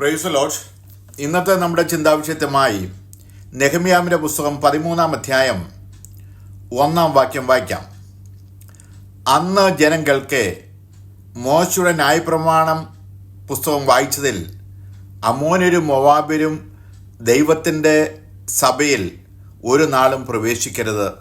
Price load ഇന്നത്തെ നമ്മുടെ ചിന്താവിഷയത്തുമായി നെഹമ്യാമിന്റെ പുസ്തകം പതിമൂന്നാം അധ്യായം ഒന്നാം വാക്യം വായിക്കാം. അന്ന് ജനം കേൾക്കെ മോശയുടെ ന്യായപ്രമാണം പുസ്തകം വായിച്ചതിൽ അമോനരും മൊവാബിരും ദൈവത്തിന്റെ സഭയിൽ ഒരു നാളും പ്രവേശിക്കരുത്.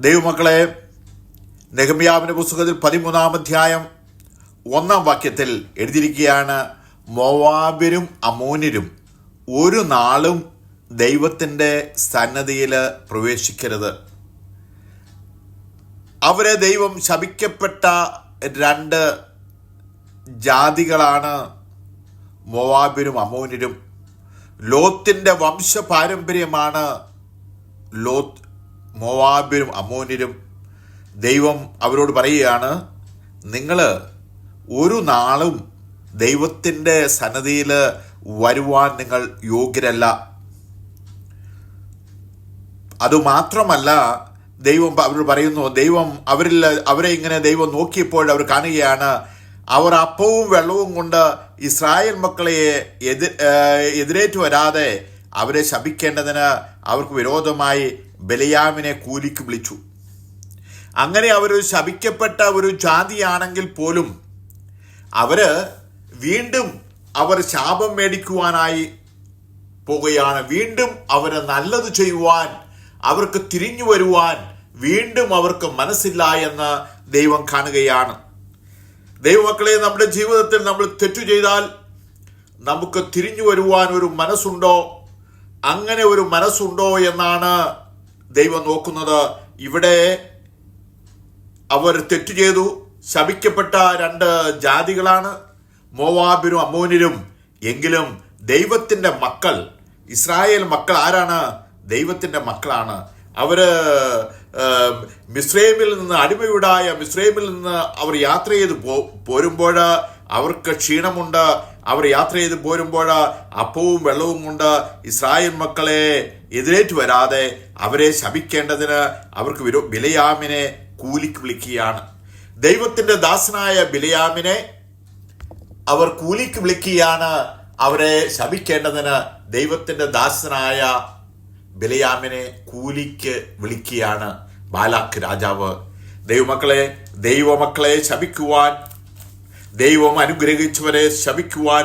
ദൈവമക്കളെ നെഹമ്യാവിന്റെ പുസ്തകത്തിൽ പതിമൂന്നാം അധ്യായം ഒന്നാം വാക്യത്തിൽ എഴുതിയിരിക്കുകയാണ് മൊവാബിരും അമോനിരും ഒരു നാളും ദൈവത്തിന്റെ സന്നദ്ധിയിൽ പ്രവേശിക്കരുത്. അവരെ ദൈവം ശപിക്കപ്പെട്ട രണ്ട് ജാതികളാണ് മൊവാബിരും അമോനിരും ലോത്തിന്റെ വംശപാരമ്പര്യമാണ് ലോത്ത് മൊവാബിരും അമോനിരും ദൈവം അവരോട് പറയുകയാണ് നിങ്ങൾ ഒരു നാളും ദൈവത്തിന്റെ സന്നദ്ധിയിൽ വരുവാൻ നിങ്ങൾ യോഗ്യരല്ല. അതുമാത്രമല്ല ദൈവം അവർ പറയുന്നു ദൈവം അവരിൽ അവരെ ഇങ്ങനെ ദൈവം നോക്കിയപ്പോൾ അവർ കാണുകയാണ് അവർ അപ്പവും വെള്ളവും കൊണ്ട് ഇസ്രായേൽ മക്കളെ എതി എതിരേറ്റു വരാതെ അവരെ ശപിക്കേണ്ടതിന് അവർക്ക് വിരോധമായി ബലിയാമിനെ കൂലിക്ക് വിളിച്ചു. അങ്ങനെ അവർ ശപിക്കപ്പെട്ട ഒരു ജാതിയാണെങ്കിൽ പോലും അവർ വീണ്ടും അവർ ശാപം മേടിക്കുവാനായി പോകുകയാണ്. വീണ്ടും അവരെ നല്ലത് ചെയ്യുവാൻ അവർക്ക് തിരിഞ്ഞു വരുവാൻ വീണ്ടും അവർക്ക് മനസ്സില്ല എന്ന് ദൈവം കാണുകയാണ്. ദൈവമക്കളെ നമ്മുടെ ജീവിതത്തിൽ നമ്മൾ തെറ്റു ചെയ്താൽ നമുക്ക് തിരിഞ്ഞു വരുവാൻ ഒരു മനസ്സുണ്ടോ? അങ്ങനെ ഒരു മനസ്സുണ്ടോ എന്നാണ് ദൈവം നോക്കുന്നത്. ഇവിടെ അവർ തെറ്റു ചെയ്തു. ശപിക്കപ്പെട്ട രണ്ട് ജാതികളാണ്. മോവാബിനും അമോനിലും എങ്കിലും ദൈവത്തിന്റെ മക്കൾ ഇസ്രായേൽ മക്കൾ ആരാണ്? ദൈവത്തിന്റെ മക്കളാണ്. അവർ മിസ്രൈമിൽ നിന്ന് അടിമയുടായ മിസ്രൈമിൽ നിന്ന് അവർ യാത്ര ചെയ്ത് പോ പോരുമ്പോൾ അവർക്ക് ക്ഷീണമുണ്ട്. അവർ യാത്ര ചെയ്ത് പോരുമ്പോൾ അപ്പവും വെള്ളവും കൊണ്ട് ഇസ്രായേൽ മക്കളെ എതിരേറ്റ് വരാതെ അവരെ ശപിക്കേണ്ടതിന് അവർക്ക് വിലയാമിനെ കൂലിക്ക് വിളിക്കുകയാണ്. ദൈവത്തിന്റെ ദാസനായ ബിലയാമിനെ അവർ കൂലിക്ക് വിളിക്കുകയാണ് അവരെ ശപിക്കേണ്ടതിന് ദൈവത്തിന്റെ ദാസനായ ബിലയാമിനെ കൂലിക്ക് വിളിക്കുകയാണ് ബാലാക്ക് രാജാവ്. ദൈവമക്കളെ ദൈവമക്കളെ ശപിക്കുവാൻ ദൈവം അനുഗ്രഹിച്ചവരെ ശപിക്കുവാൻ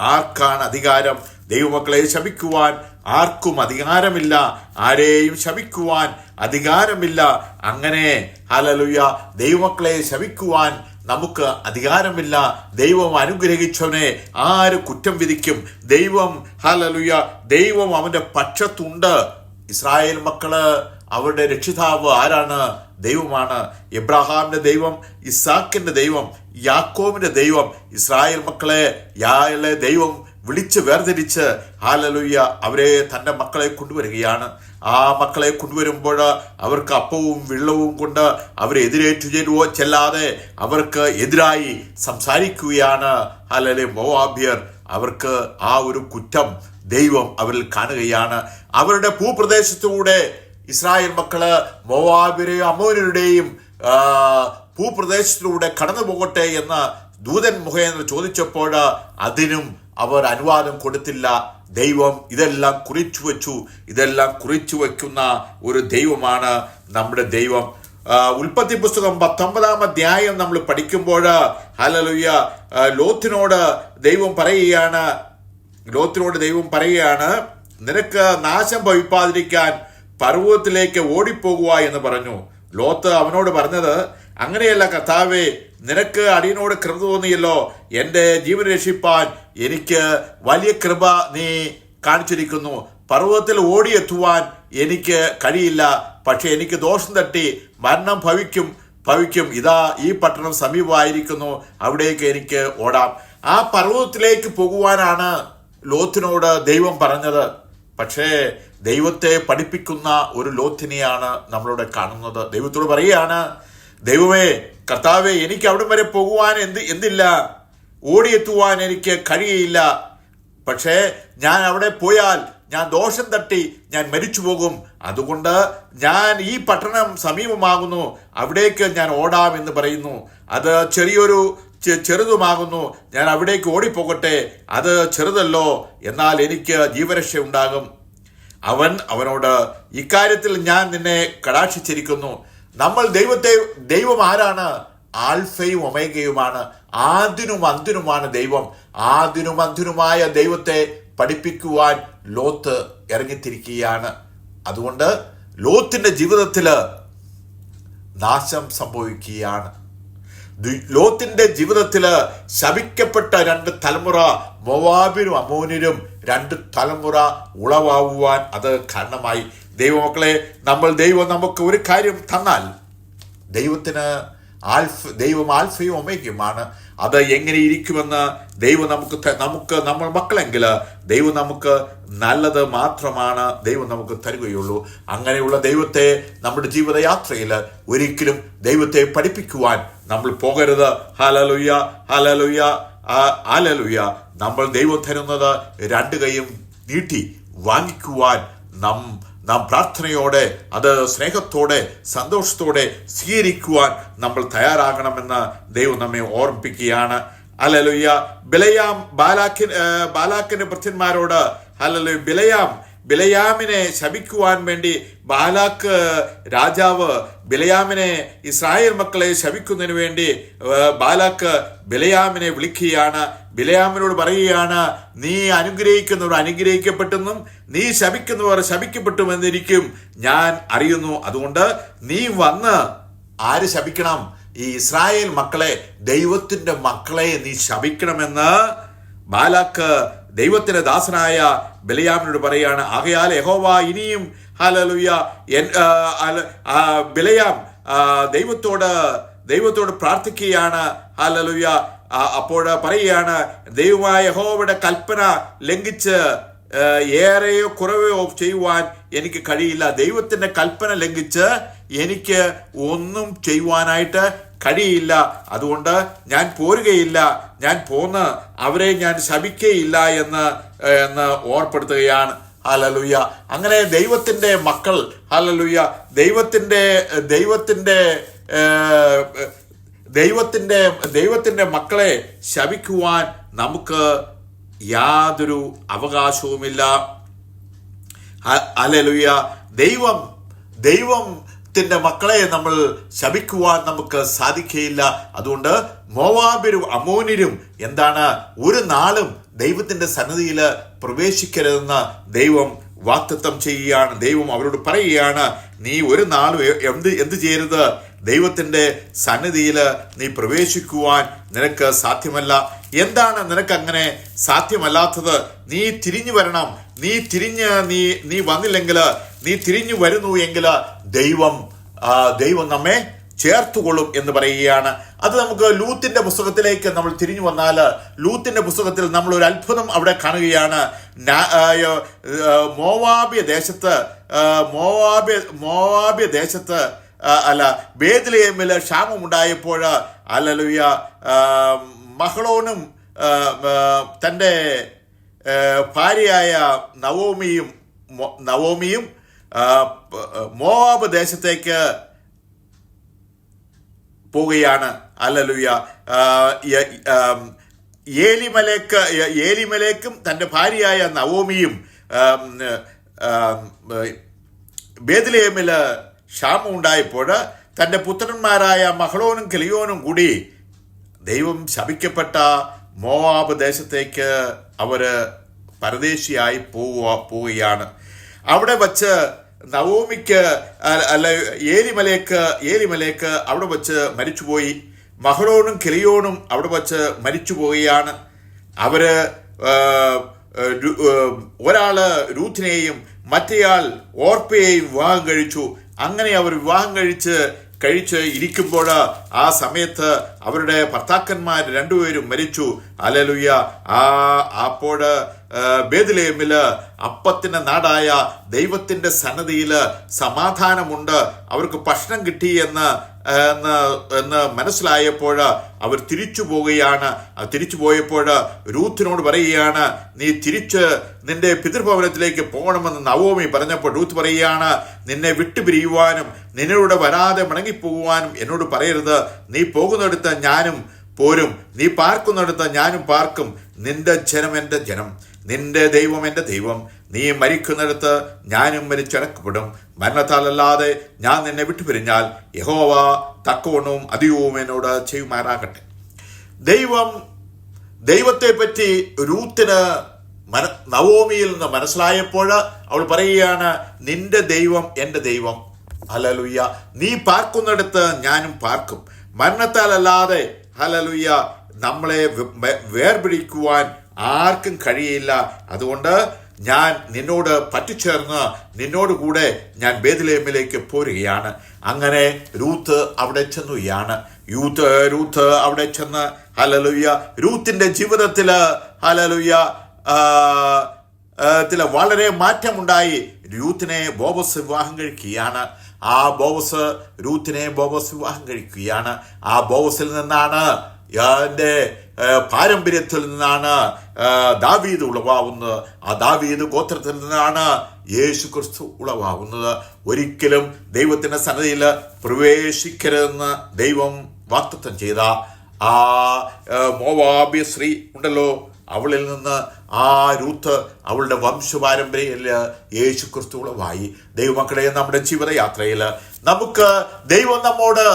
ആർക്കാണ് അധികാരം? ദൈവമക്കളെ ശപിക്കുവാൻ ആർക്കും അധികാരമില്ല. ആരെയും ശപിക്കുവാൻ അധികാരമില്ല. അങ്ങനെ ഹലലുയ ദൈവമക്കളെ ശപിക്കുവാൻ നമുക്ക് അധികാരമില്ല. ദൈവം അനുഗ്രഹിച്ചവനെ ആര് കുറ്റം വിധിക്കും? ദൈവം ഹലലുയ ദൈവം അവന്റെ പക്ഷത്തുണ്ട്. ഇസ്രായേൽ മക്കൾ അവരുടെ രക്ഷിതാവ് ആരാണ്? ദൈവമാണ്. എബ്രഹാമിന്റെ ദൈവം ഇസാക്കിന്റെ ദൈവം യാക്കോവിന്റെ ദൈവം. ഇസ്രായേൽ മക്കളെ യാളെ ദൈവം വിളിച്ച് വേർതിരിച്ച് ഹാലലുയ്യ അവരെ തന്റെ മക്കളെ കൊണ്ടുവരികയാണ്. ആ മക്കളെ കൊണ്ടുവരുമ്പോൾ അവർക്ക് അപ്പവും വെള്ളവും കൊണ്ട് അവരെ എതിരേറ്റു ചെല്ലുവോ ചെല്ലാതെ അവർക്ക് എതിരായി സംസാരിക്കുകയാണ്. അല്ലെ മോവാബിയർ അവർക്ക് ആ ഒരു കുറ്റം ദൈവം അവരിൽ കാണുകയാണ്. അവരുടെ ഭൂപ്രദേശത്തൂടെ ഇസ്രായേൽ മക്കൾ മോവാബിരെയും അമോനരുടെയും ഭൂപ്രദേശത്തിലൂടെ കടന്നു പോകട്ടെ എന്ന് ദൂതൻ മുഖേന ചോദിച്ചപ്പോൾ അതിനും അവർ അനുവാദം കൊടുത്തില്ല. ദൈവം ഇതെല്ലാം കുറിച്ചു വച്ചു ഇതെല്ലാം കുറിച്ചു വയ്ക്കുന്ന ഒരു ദൈവമാണ് നമ്മുടെ ദൈവം. ഉൽപ്പത്തി പുസ്തകം പത്തൊമ്പതാം അധ്യായം നമ്മൾ പഠിക്കുമ്പോൾ ഹലലുയ്യ ലോത്തിനോട് ദൈവം പറയുകയാണ് ലോത്തിനോട് ദൈവം പറയുകയാണ് നിനക്ക് നാശം ഭവിപ്പാതിരിക്കാൻ പർവതത്തിലേക്ക് ഓടിപ്പോകുക എന്ന് പറഞ്ഞു. ലോത്ത് അവനോട് പറഞ്ഞത് അങ്ങനെയല്ല കർത്താവേ നിനക്ക് അടിയനോട് കൃപ തോന്നിയല്ലോ. എന്റെ ജീവൻ രക്ഷിപ്പാൻ എനിക്ക് വലിയ കൃപ നീ കാണിച്ചിരിക്കുന്നു. പർവതത്തിൽ ഓടിയെത്തുവാൻ എനിക്ക് കഴിയില്ല. പക്ഷെ എനിക്ക് ദോഷം തട്ടി മരണം ഭവിക്കും ഭവിക്കും. ഇതാ ഈ പട്ടണം സമീപമായിരിക്കുന്നു. അവിടേക്ക് എനിക്ക് ഓടാം. ആ പർവതത്തിലേക്ക് പോകുവാനാണ് ലോത്തിനോട് ദൈവം പറഞ്ഞത്. പക്ഷേ ദൈവത്തെ പഠിപ്പിക്കുന്ന ഒരു ലോത്തിനെയാണ് നമ്മളിവിടെ കാണുന്നത്. ദൈവത്തോട് പറയുകയാണ് ദൈവമേ കർത്താവെ എനിക്ക് അവിടം വരെ പോകുവാൻ എന്ത് എന്തില്ല? ഓടിയെത്തുവാൻ എനിക്ക് കഴിയയില്ല. പക്ഷേ ഞാൻ അവിടെ പോയാൽ ഞാൻ ദോഷം തട്ടി ഞാൻ മരിച്ചു പോകും അതുകൊണ്ട് ഞാൻ ഈ പട്ടണം സമീപമാകുന്നു. അവിടേക്ക് ഞാൻ ഓടാം എന്ന് പറയുന്നു. അത് ചെറിയൊരു ചെറുതുമാകുന്നു. ഞാൻ അവിടേക്ക് ഓടിപ്പോകട്ടെ. അത് ചെറുതല്ലോ. എന്നാൽ എനിക്ക് ജീവരക്ഷ ഉണ്ടാകും. അവൻ അവനോട് ഇക്കാര്യത്തിൽ ഞാൻ നിന്നെ കടാക്ഷിച്ചിരിക്കുന്നു. നമ്മൾ ദൈവത്തെ ദൈവം ആരാണ്? ആൽഫയും ഒമേഗയുമാണ്. ആദിനും അന്തിനുമാണ് ദൈവം. ആദിനും അന്തിനുമായ ദൈവത്തെ പഠിപ്പിക്കുവാൻ ലോത്ത് ഇറങ്ങിത്തിരിക്കുകയാണ്. അതുകൊണ്ട് ലോത്തിന്റെ ജീവിതത്തിൽ നാശം സംഭവിക്കുകയാണ്. ലോത്തിന്റെ ജീവിതത്തിൽ ശപിക്കപ്പെട്ട രണ്ട് തലമുറ മൊവാബിനും അമോനിനും രണ്ട് തലമുറ ഉളവാകുവാൻ അത് കാരണമായി. ദൈവമക്കളെ നമ്മൾ ദൈവം നമുക്ക് ഒരു കാര്യം തന്നാൽ ദൈവത്തിന് ആൽഫ ദൈവം ആൽഫയും ഒമേക്കുമാണ് അത് എങ്ങനെ ഇരിക്കുമെന്ന് ദൈവം നമുക്ക് നമുക്ക് നമ്മൾ മക്കളെങ്കിൽ ദൈവം നമുക്ക് നല്ലത് മാത്രമാണ് ദൈവം നമുക്ക് തരികയുള്ളൂ. അങ്ങനെയുള്ള ദൈവത്തെ നമ്മുടെ ജീവിതയാത്രയിൽ ഒരിക്കലും ദൈവത്തെ പഠിപ്പിക്കുവാൻ നമ്മൾ പോകരുത്. ഹാലലുയ്യ ഹാലലുയ്യ ഹാലലുയ്യ നമ്മൾ ദൈവം തരുന്നത് രണ്ട് കൈയും നീട്ടി വാങ്ങിക്കുവാൻ നം നാം പ്രാർത്ഥനയോടെ അത് സ്നേഹത്തോടെ സന്തോഷത്തോടെ സ്വീകരിക്കുവാൻ നമ്മൾ തയ്യാറാകണമെന്ന് ദൈവം നമ്മെ ഓർമ്മിപ്പിക്കുകയാണ്. അല്ലലുയ്യ ബിലയാം ബാലാഖിന്റെ ബാലാക്കിന്റെ ഭൃത്യന്മാരോട് അല്ലല്ലോ ബിലയാം ബിലയാമിനെ ശപിക്കുവാൻ വേണ്ടി ബാലാക്ക് രാജാവ് ബിലയാമിനെ ഇസ്രായേൽ മക്കളെ ശവിക്കുന്നതിന് വേണ്ടി ബാലാക്ക് ബിലയാമിനെ വിളിക്കുകയാണ്. ബിലയാമിനോട് പറയുകയാണ് നീ അനുഗ്രഹിക്കുന്നവർ അനുഗ്രഹിക്കപ്പെട്ടെന്നും നീ ശപിക്കുന്നവർ ശപിക്കപ്പെട്ടുമെന്നിരിക്കും ഞാൻ അറിയുന്നു അതുകൊണ്ട് നീ വന്ന് ആര് ശപിക്കണം ഈ ഇസ്രായേൽ മക്കളെ ദൈവത്തിന്റെ മക്കളെ നീ ശപിക്കണമെന്ന് ബാലാക്ക് ദൈവത്തിന്റെ ദാസനായ ബലയാമിനോട് പറയാണ് ആകയാൽ യഹോവ ഇനിയും ഹലലുയ എൻ ബിലയാം ദൈവത്തോട് ദൈവത്തോട് പ്രാർത്ഥിക്കുകയാണ് ഹലലുയ അപ്പോൾ പറയുകയാണ് ദൈവമായ യഹോവയുടെ കൽപ്പന ലംഘിച്ച് ഏറെയോ കുറവയോ ചെയ്യുവാൻ എനിക്ക് കഴിയില്ല. ദൈവത്തിന്റെ കൽപ്പന ലംഘിച്ച് എനിക്ക് ഒന്നും ചെയ്യുവാനായിട്ട് കഴിയില്ല. അതുകൊണ്ട് ഞാൻ പോരുകയില്ല. ഞാൻ പോന്ന് അവരെ ഞാൻ ശപിക്കയില്ല എന്ന് എന്ന് ഓർപ്പെടുത്തുകയാണ്. ഹലലുയ്യ അങ്ങനെ ദൈവത്തിന്റെ മക്കൾ ഹലലുയ്യ ദൈവത്തിന്റെ ദൈവത്തിന്റെ ദൈവത്തിന്റെ ദൈവത്തിന്റെ മക്കളെ ശപിക്കുവാൻ നമുക്ക് യാതൊരു അവകാശവുമില്ല. ദൈവം ദൈവം ദൈവത്തിന്റെ മക്കളെ നമ്മൾ ശപിക്കുവാൻ നമുക്ക് സാധിക്കുകയില്ല. അതുകൊണ്ട് മോവാബിരും അമോനിരും എന്താണ് ഒരു നാളും ദൈവത്തിന്റെ സന്നദ്ധിയിൽ പ്രവേശിക്കരുതെന്ന് ദൈവം വാക്തത്വം ചെയ്യുകയാണ്. ദൈവം അവരോട് പറയുകയാണ് നീ ഒരു നാളും എന്ത് എന്ത് ചെയ്യരുത്? ദൈവത്തിന്റെ സന്നിധിയിൽ നീ പ്രവേശിക്കുവാൻ നിനക്ക് സാധ്യമല്ല. എന്താണ് നിനക്ക് അങ്ങനെ സാധ്യമല്ലാത്തത്? നീ തിരിഞ്ഞു വരണം. നീ തിരിഞ്ഞ് നീ നീ വന്നില്ലെങ്കിൽ നീ തിരിഞ്ഞു വരുന്നു എങ്കിൽ ദൈവം ദൈവം നമ്മെ ചേർത്തുകൊള്ളും എന്ന് പറയുകയാണ്. അത് നമുക്ക് ലൂത്തിന്റെ പുസ്തകത്തിലേക്ക് നമ്മൾ തിരിഞ്ഞു വന്നാൽ ലൂത്തിന്റെ പുസ്തകത്തിൽ നമ്മൾ ഒരു അത്ഭുതം അവിടെ കാണുകയാണ്. മോവാബിയ ദേശത്ത് മോവാബ്യ മോവാബിയ ദേശത്ത് അല്ല ബേദ്ലേമിൽ ക്ഷാമം ഉണ്ടായപ്പോൾ അല്ലലുയ മഹളോനും തന്റെ ഭാര്യയായ നവോമിയും നവോമിയും മോവാബ് ദേശത്തേക്ക് പോവുകയാണ്. അല്ലലുയ. ഏലിമലേക്ക് ഏലിമലേക്കും തന്റെ ഭാര്യയായ നവോമിയും ബേദിലേമിൽ ക്ഷാമം ഉണ്ടായപ്പോൾ തന്റെ പുത്രന്മാരായ മഹളോനും കിളിയോനും കൂടി ദൈവം ശപിക്കപ്പെട്ട മോവാബ് ദേശത്തേക്ക് അവർ പരദേശിയായി പോവുക പോവുകയാണ്. അവിടെ വച്ച് നവോമിക്ക് അല്ല ഏലിമലേക്ക് ഏലിമലേക്ക് അവിടെ വച്ച് മരിച്ചുപോയി. മഹളോണും കിളിയോണും അവിടെ വച്ച് മരിച്ചു പോവുകയാണ് അവർ ഒരാൾ രൂത്തിനെയും മറ്റേയാൾ ഓർപ്പയെയും വിവാഹം കഴിച്ചു. അങ്ങനെ അവർ വിവാഹം കഴിച്ച് കഴിച്ച് ഇരിക്കുമ്പോൾ ആ സമയത്ത് അവരുടെ ഭർത്താക്കന്മാർ രണ്ടുപേരും മരിച്ചു. അലലുയ്യ ആ അപ്പോൾ ബേദിലേമിൽ അപ്പത്തിന്റെ നാടായ ദൈവത്തിന്റെ സന്നദ്ധിയിൽ സമാധാനമുണ്ട്. അവർക്ക് ഭക്ഷണം കിട്ടി എന്ന് എന്ന് മനസ്സിലായപ്പോൾ അവർ തിരിച്ചു പോവുകയാണ്. തിരിച്ചു പോയപ്പോൾ രൂത്തിനോട് പറയുകയാണ് നീ തിരിച്ച് നിന്റെ പിതൃഭവനത്തിലേക്ക് പോകണമെന്ന് നവോമി പറഞ്ഞപ്പോൾ രൂത്ത് പറയുകയാണ് നിന്നെ വിട്ടുപിരിയുവാനും നിന്നോട് വരാതെ മടങ്ങിപ്പോകുവാനും എന്നോട് പറയരുത്. നീ പോകുന്നിടത്ത് ഞാനും പോരും. നീ പാർക്കുന്നിടത്ത് ഞാനും പാർക്കും. നിന്റെ ജനം എന്റെ ജനം. നിന്റെ ദൈവം എന്റെ ദൈവം. നീ മരിക്കുന്നിടത്ത് ഞാനും മരിച്ചടക്കപ്പെടും മരണത്താലല്ലാതെ ഞാൻ നിന്നെ വിട്ടുപിരിഞ്ഞാൽ യഹോവ തക്കവണ്ണവും അധികവും എന്നോട് ചെയ്യുമാറാകട്ടെ. ദൈവം ദൈവത്തെപ്പറ്റി രൂത്തിന് മന നവോമിയിൽ നിന്ന് മനസ്സിലായപ്പോൾ അവൾ പറയുകയാണ് നിന്റെ ദൈവം എന്റെ ദൈവം. ഹലലുയ്യ നീ പാർക്കുന്നിടത്ത് ഞാനും പാർക്കും. മരണത്താലല്ലാതെ ഹലലുയ്യ നമ്മളെ വേർപിടിക്കുവാൻ ആർക്കും കഴിയില്ല. അതുകൊണ്ട് ഞാൻ നിന്നോട് പറ്റിച്ചേർന്ന് നിന്നോടുകൂടെ ഞാൻ ബേദലേമിലേക്ക് പോരുകയാണ്. അങ്ങനെ രൂത്ത് അവിടെ ചെന്നുകയാണ് യൂത്ത് രൂത്ത് അവിടെ ചെന്ന് ഹലലുയ്യ രൂത്തിന്റെ ജീവിതത്തിൽ ഹലലുയ്യ ത്തിൽ വളരെ മാറ്റമുണ്ടായി. രൂത്തിനെ ബോബസ് വിവാഹം കഴിക്കുകയാണ്. ആ ബോബസ് രൂത്തിനെ ബോബസ് വിവാഹം കഴിക്കുകയാണ്. ആ ബോബസിൽ നിന്നാണ് എന്റെ പാരമ്പര്യത്തിൽ നിന്നാണ് ദാവീദ് ഉളവാകുന്നത് ആ ദാവീദ് ഗോത്രത്തിൽ നിന്നാണ് യേശു ക്രിസ്തു ഉളവാകുന്നത് ഒരിക്കലും ദൈവത്തിന്റെ സന്നദ്ധയിൽ പ്രവേശിക്കരുതെന്ന് ദൈവം വാക്തത്വം ചെയ്ത ആ മോവാബി സ്ത്രീ ഉണ്ടല്ലോ. അവളിൽ നിന്ന് ആ രൂത്ത് അവളുടെ വംശപാരമ്പര്യയിൽ യേശു ക്രിസ്തു ഉളവായി. ദൈവമക്കളെ നമ്മുടെ ജീവിതയാത്രയിൽ നമുക്ക് ദൈവം നമ്മോട്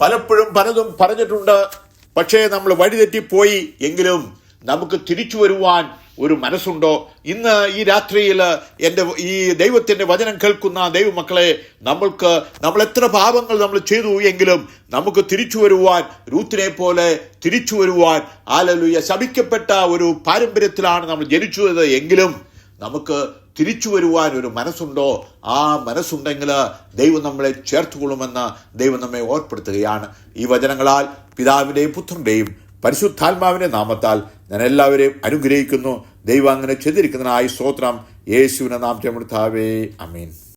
പലപ്പോഴും പലതും പറഞ്ഞിട്ടുണ്ട്. പക്ഷേ നമ്മൾ വഴിതെറ്റിപ്പോയി എങ്കിലും നമുക്ക് തിരിച്ചു വരുവാൻ ഒരു മനസ്സുണ്ടോ? ഇന്ന് ഈ രാത്രിയിൽ എന്റെ ഈ ദൈവത്തിന്റെ വചനം കേൾക്കുന്ന ദൈവമക്കളെ നമ്മൾക്ക് നമ്മൾ എത്ര പാപങ്ങൾ നമ്മൾ ചെയ്തു എങ്കിലും നമുക്ക് തിരിച്ചു വരുവാൻ രൂത്തിനെ പോലെ തിരിച്ചു വരുവാൻ ആലലുയ ശപിക്കപ്പെട്ട ഒരു പാരമ്പര്യത്തിലാണ് നമ്മൾ ജനിച്ചത് എങ്കിലും നമുക്ക് തിരിച്ചു വരുവാൻ ഒരു മനസ്സുണ്ടോ? ആ മനസ്സുണ്ടെങ്കിൽ ദൈവം നമ്മളെ ചേർത്തുകൊള്ളുമെന്ന് ദൈവം നമ്മെ ഓർപ്പെടുത്തുകയാണ്. ഈ വചനങ്ങളാൽ പിതാവിന്റെയും പുത്രന്റെയും പരിശുദ്ധാത്മാവിന്റെ നാമത്താൽ ഞാൻ എല്ലാവരെയും അനുഗ്രഹിക്കുന്നു. ദൈവം അങ്ങനെ ചെയ്തിരിക്കുന്നതിനായി സ്തോത്രം. യേശുവിനെ നാം ചെമുത്താവേ അമീൻ